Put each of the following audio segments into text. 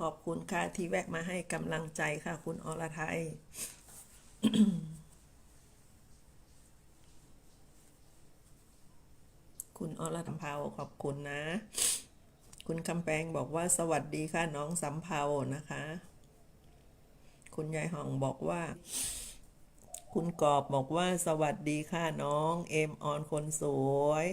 ขอบคุณค่ะที่แวะมาให้กำลังใจค่ะ คุณอรไทยคุณอรสำเภาขอบคุณนะ คุณคำแปงบอกว่าสวัสดีค่ะน้องสำเภานะคะ คุณยายห่องบอกว่า คุณกอบบอกว่าสวัสดีค่ะน้อง เอ็มออนคนสวย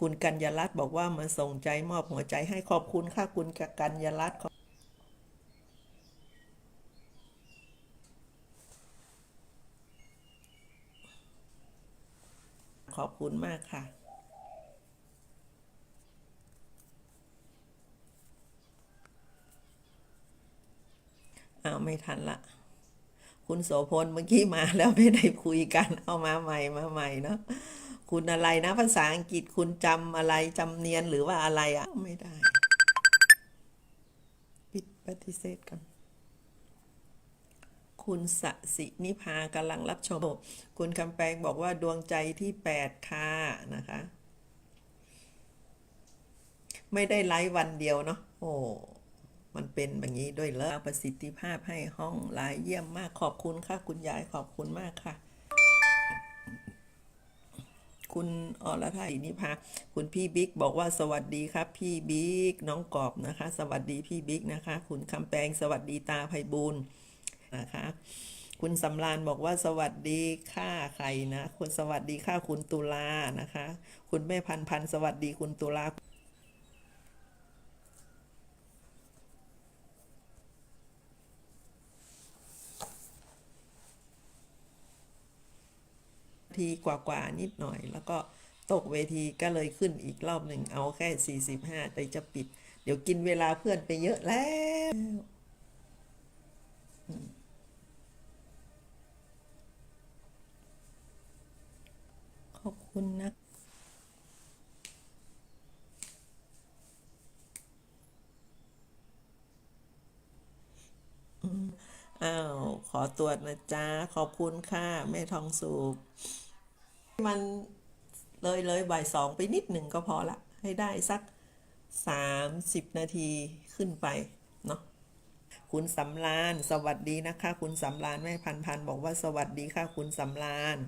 คุณกัญญาลัตน์บอกว่ามาส่งใจมอบหัวใจให้ขอบคุณค่ะคุณกัญญาลัตน์ข ขอบคุณมากค่ะเอาไม่ทันละ คุณโสพลเมื่อกี้มาแล้วไม่ได้คุยกัน เอามาใหม่มาใหม่เนาะคุณอะไรนะภาษาอังกฤษคุณจำอะไรจำเนียนหรือว่าอะไรอะไม่ได้ ปิดปฏิเสธกัน คุณสสินิพากำลังรับชม คุณคำแปงบอกว่าดวงใจที่แปดค่ะ นะคะ ไม่ได้ไลฟ์วันเดียวเนาะโอ้มันเป็นแบบนี้ด้วยเลยประสิทธิภาพให้ห้องหลายเยี่ยมมากขอบคุณค่ะ คุณยายขอบคุณมากค่ะคุณอรไทยนิพาคุณพี่บิ๊กบอกว่าสวัสดีครับ พี่บิ๊กน้องกอบนะคะ สวัสดีพี่บิ๊กนะคะ คุณคำแปงสวัสดีตาไพบูล นะคะ คุณสำรานบอกว่าสวัสดีค่ะใครนะคุณสวัสดีค่ะคุณตุลานะคะ คุณแม่พันพันสวัสดีคุณตุลาทีกว่าๆนิดหน่อย แล้วก็ตกเวทีก็เลยขึ้นอีกรอบหนึ่งเอาแค่ 45แต่จะปิด เดี๋ยวกินเวลาเพื่อนไปเยอะแล้วอืมขอบ คุณนะอ้าว ขอตรวจนะจ๊ะ ขอบคุณค่ะ แม่ทองสุกมันเลยเลยบ่ายสองไปนิดหนึ่งก็พอละ ให้ได้สักสามสิบนาทีขึ้นไป เนาะคุณสำราน สวัสดีนะคะ คุณสำรานแม่พันพันบอกว่าสวัสดีค่ะ คุณสำราน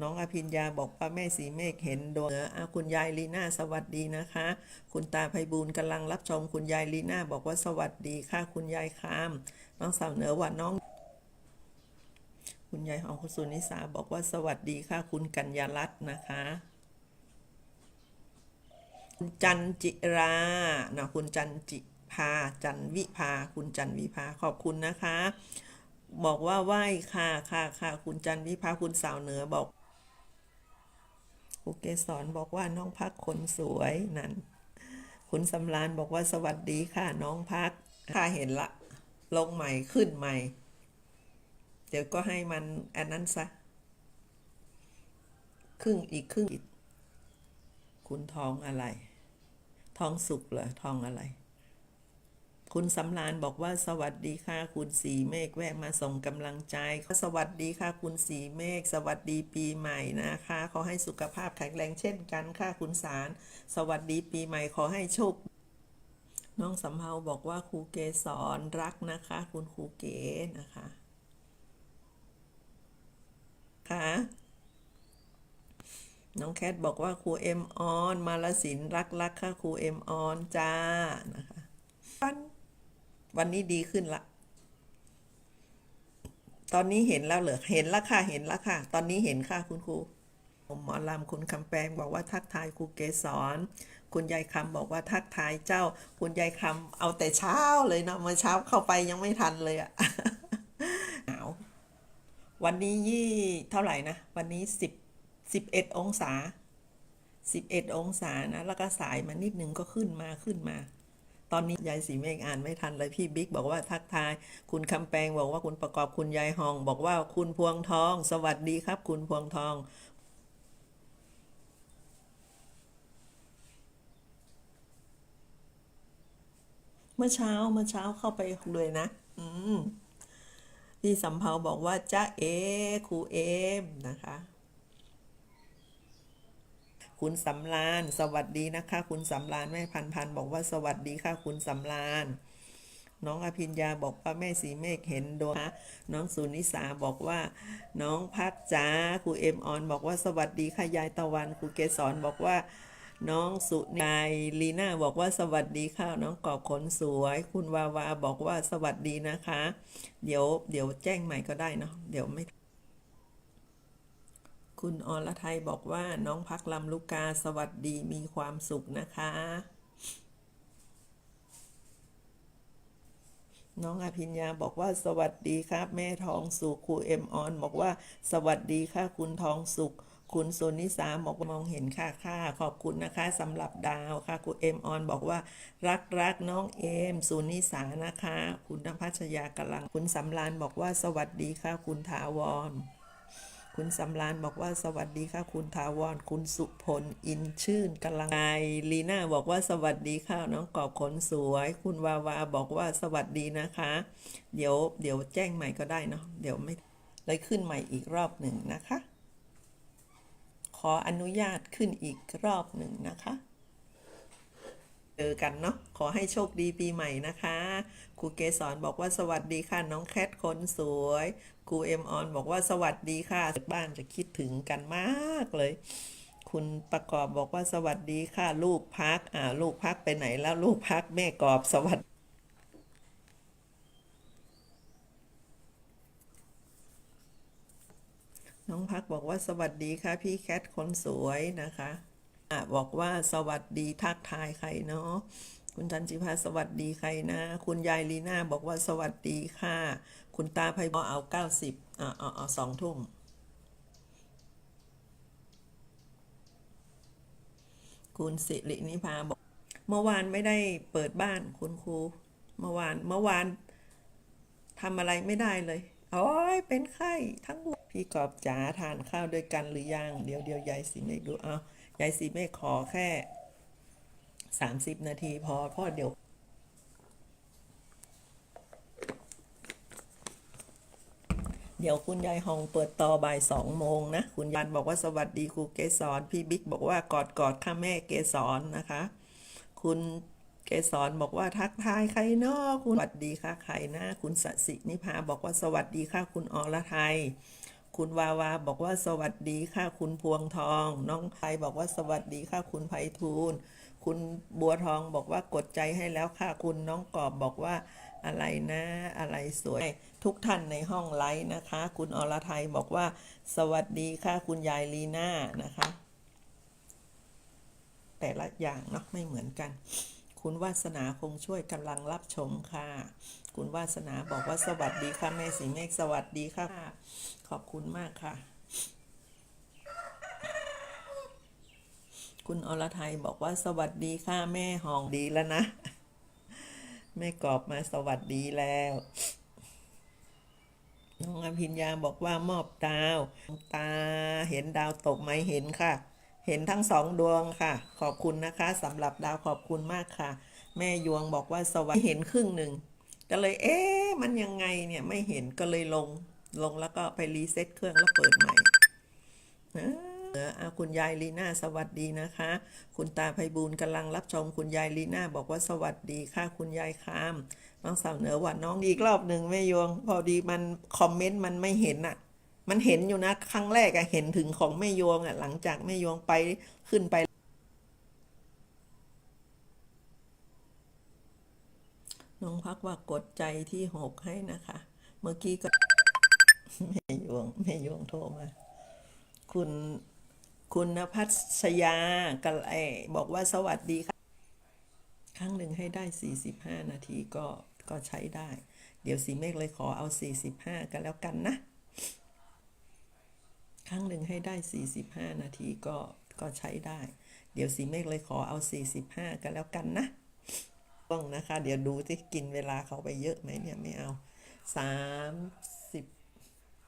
น้องอภิญญาบอกว่าแม่สีเมฆเห็นดวงเหนืออคุณยายลีน่าสวัสดีนะคะ คุณตาไพบูลย์กำลังรับชมคุณยายลีน่าบอกว่าสวัสดีค่ะ คุณยายคาม น้องสาวเหนือว่าน้อง คุณยายของคุณสุนิสาบอกว่าสวัสดีค่ะ คุณกัญญารัตน์นะคะคุณจันจิรานะคุณจันจิพาจันวิภาคุณจันวิภาขอบคุณนะคะ บอกว่าไหว้ค่ะค่ะค่ะคุณจันวิภาคุณสาวเหนือบอก ครูเกสรบอกว่าน้องพักคนสวยนั่น คุณสำรานบอกว่าสวัสดีค่ะน้องพักค่ะเห็นละ ลงใหม่ขึ้นใหม่ เดี๋ยวก็ให้มันอันนั้นซะ ครึ่งอีกครึ่งอีก คุณทองอะไร ทองสุกเหรอ ทองอะไร คุณสำรานบอกว่าสวัสดีค่ะ คุณสีเมฆแวะมาส่งกำลังใจ สวัสดีค่ะ คุณสีเมฆสวัสดีปีใหม่นะคะขอให้สุขภาพแข็งแรงเช่นกันค่ะคุณสาร สวัสดีปีใหม่ขอให้โชคน้องสำเภาบอกว่าครูเกสรรักนะคะ คุณครูเกนะคะค่ะน้องแคทบอกว่าครูเอ็มออน มาลสินรักรักค่ะครูเอ็มออนจ้านะคะ วันนี้ดีขึ้นละ ตอนนี้เห็นแล้วเหรอเห็นล้วค่ะ เห็นล้วค่ะ ตอนนี้เห็นค่ะคุณครูผมหมอลำคุณคำแปงบอกว่าทักทายครูเกสรคุณยายคำบอกว่าทักทายเจ้า คุณยายคำเอาแต่เช้าเลยเนาะเมื่อเช้าเข้าไปยังไม่ทันเลยอะหนาววันนี้ยี่เท่าไหร่นะ วันนี้สิบสิบเอ็ดองศาสิบเอ็ดองศานะ แล้วก็สายมานิดนึงก็ขึ้นมาขึ้นมา ตอนนี้ยายสีเมฆอ่านไม่ทันเลยพี่บิ๊กบอกว่าทักทาย คุณคำแปงบอกว่าคุณประกอบคุณยายหอง บอกว่าคุณพวงทอง สวัสดีครับ คุณพวงทองเมื่อเช้าเมื่อเช้าเข้าไปเลยนะ อืมพี่สำเภาบอกว่าจ้าเอครูเอมนะคะ คุณสำรานสวัสดีนะคะ คุณสำรานแม่พันพันบอกว่าสวัสดีค่ะ คุณสำรานน้องอภิญญาบอกว่าแม่สีเมฆเห็นดวงนะน้องสุนิสาบอกว่า น้องพักจ้าครูเอ็มออนบอกว่าสวัสดีค่ะยายตะวันครูเกสรบอกว่า น้องสุนายลีน่าบอกว่าสวัสดีค่ะน้องกอบขนสวย คุณวาวาบอกว่าสวัสดีนะคะ เดี๋ยวเดี๋ยวแจ้งใหม่ก็ได้เนาะเดี๋ยวไม่ คุณอรไทยบอกว่าน้องพักลำลูกกาสวัสดีมีความสุขนะคะ น้องอภิญญาบอกว่าสวัสดีครับ แม่ทองสุขครูเอ็มออนบอกว่าสวัสดีค่ะคุณทองสุขคุณโซนิสาบอกมองเห็นค่ะค่ะขอบคุณนะคะสำหรับดาวค่ะครูเอ็มออนบอกว่า รักรักน้องเอมสุนิสานะคะ คุณนภัชยากำลัง คุณสำรานบอกว่าสวัสดีค่ะคุณถาวร คุณสำรานบอกว่าสวัสดีค่ะ คุณทาวรคุณสุพลอินชื่นกำลังไอลีน่าบอกว่าสวัสดีค่ะน้องกอบขนสวย คุณวาวาบอกว่าสวัสดีนะคะ เดี๋ยวเดี๋ยวแจ้งใหม่ก็ได้เนาะเดี๋ยวไม่เลยขึ้นใหม่อีกรอบหนึ่งนะคะ ขออนุญาตขึ้นอีกรอบหนึ่งนะคะ เจอกันเนาะขอให้โชคดีปีใหม่นะคะครูเกสรบอกว่าสวัสดีค่ะน้องแคทคนสวยครูเอ็มออนบอกว่าสวัสดีค่ะบ้านจะคิดถึงกันมากเลย คุณประกอบบอกว่าสวัสดีค่ะ ลูกพักอ่าลูกพักไปไหนแล้วลูกพักแม่กอบสวัสดีน้องพักบอกว่าสวัสดีค่ะ พี่แคทคนสวยนะคะ บอกว่าสวัสดีทักทายใครเนาะคุณจันจิพาสวัสดีใครนะ คุณยายลีน่าบอกว่าสวัสดีค่ะ คุณตาไพบอเอาเก้าสิบอะเอาเอาสองทุ่มคุณสิรินิพาบอก เมื่อวานไม่ได้เปิดบ้านคุณครู เมื่อวานเมื่อวานทำอะไรไม่ได้เลยโอ้ยเป็นไข้ทั้งวันพี่กอบจ๋าทานข้าวด้วยกันหรือยัง เดี๋ยวเดี๋ยวยายสีเมฆดูเอา ยายสีเมฆขอแค่สามสิบนาทีพอพราะเดี๋ยวเดี๋ยวคุณยายฮองเปิดต่อบ่ายสองโมงนะ คุณยานบอกว่าสวัสดีครูเกสรพี่บิ๊กบอกว่ากอดกอดข้าแม่เกสรนะคะ คุณเกสรบอกว่าทักทายใครนาะคุณสวัสดีค่ะใครนะคุณสสินิพาบอกว่าสวัสดีค่ะคุณอรไทย คุณวาวาบอกว่าสวัสดีค่ะคุณพวงทอง น้องไทยบอกว่าสวัสดีค่ะคุณไพฑูรย์คุณบัวทองบอกว่ากดใจให้แล้วค่ะคุณน้องกอบบอกว่าอะไรนะอะไรสวย ทุกท่านในห้องไลฟ์นะคะ คุณอรไทยบอกว่า สวัสดีค่ะ คุณยายลีน่านะคะ แต่ละอย่างเนาะไม่เหมือนกัน คุณวาสนาคงช่วยกำลังรับชมค่ะ คุณวาสนาบอกว่าสวัสดีค่ะแม่สีเมฆสวัสดีค่ะ ขอบคุณมากค่ะ คุณอรไทยบอกว่าสวัสดีค่ะแม่หองดีแล้วนะ แม่กอบมาสวัสดีแล้วน้องอภิญญาบอกว่ามอบดาว ตาเห็นดาวตกไหมเห็นค่ะ เห็นทั้งสองดวงค่ะ ขอบคุณนะคะสำหรับดาวขอบคุณมากค่ะ แม่ยวงบอกว่าสวัสดีเห็นครึ่งหนึ่งก็เลยเอ๊ะมันยังไงเนี่ยไม่เห็นก็เลยลงลงแล้วก็ไปรีเซ็ตเครื่องแล้วเปิดใหม่เอออาคุณยายลีน่าสวัสดีนะคะ คุณตาไพบูลกำลังรับชมคุณยายลีน่าบอกว่าสวัสดีค่ะ คุณยายคามน้องสาวเหนือหว่าน้องอีกรอบหนึ่งแม่ยวง พอดีมันคอมเมนต์มันไม่เห็นอะ มันเห็นอยู่นะ ครั้งแรกอะเห็นถึงของแม่ยวงอะหลังจากแม่ยวงไปขึ้นไป น้องพักว่ากดใจที่หกให้นะคะ เมื่อกี้ก็แม่ยวงแม่ยวงโทรมา คุณคุณนภัสยากันไอบอกว่าสวัสดีค่ะครั้งหนึ่งให้ได้ 45 นาทีก็ก็ใช้ได้ เดี๋ยวสีเมฆเลยขอเอา 45 กันแล้วกันนะ รั้งหนึ่งให้ได้ 45 นาทีก็ก็ใช้ได้ เดี๋ยวสีเมฆเลยขอเอา 45 กันแล้วกันนะต้องนะคะ เดี๋ยวดูที่กินเวลาเขาไปเยอะไหมเนี่ยไม่เอาสามสิบ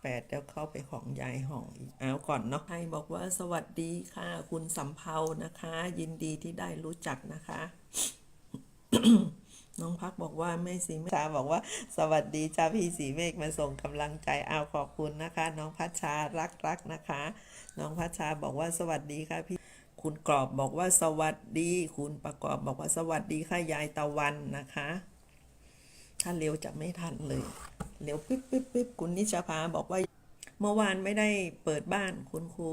แปดแล้วเข้าไปของยายห่องอีกเอาก่อนเนาะใครบอกว่าสวัสดีค่ะ คุณสำเภานะคะ ยินดีที่ได้รู้จักนะคะ น้องพักบอกว่าแม่สีเมฆชาบอกว่า สวัสดีจ้าพี่สีเมฆมาส่งกำลังใจเอาขอบคุณนะคะ น้องพัชชารักรักนะคะ น้องพัชชาบอกว่าสวัสดีค่ะพี่คุณกรอบบอกว่าสวัสดี คุณประกอบบอกว่าสวัสดีค่ะยายตะวันนะคะ ถ้าเร็วจะไม่ทันเลยเร็วปิ๊บปิ๊บปิ๊บคุณนิชภาบอกว่า เมื่อวานไม่ได้เปิดบ้านคุณครู